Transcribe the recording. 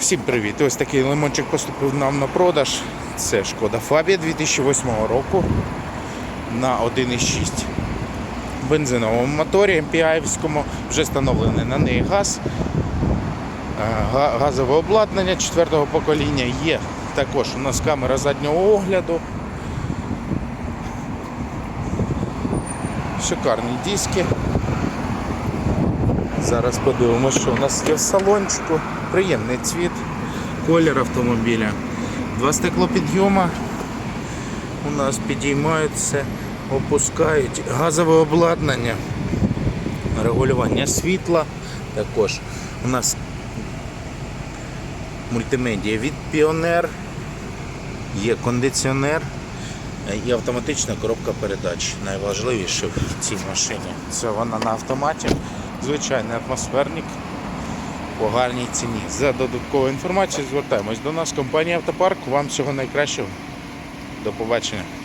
Всім привіт! Ось такий лимончик поступив нам на продаж. Це шкода Фабія 2008 року на 1,6 бензиновому моторі MPI-вському. Вже встановлений на неї газ. Е, Газове обладнання четвертого покоління є. Також у нас камера заднього огляду. Шикарні диски. Зараз подивимося, що у нас є в салончику. Приємний цвіт, колір автомобіля. Два стеклопідйома у нас підіймаються, опускають газове обладнання, регулювання світла. Також у нас мультимедіа від Pioneer, є кондиціонер і автоматична коробка передач. Найважливіше в цій машині. Це вона на автоматі. Звичайний атмосферник по гарній ціні. За додатковою інформацією звертаємось до нас. Компанія Автопарк. Вам всього найкращого. До побачення.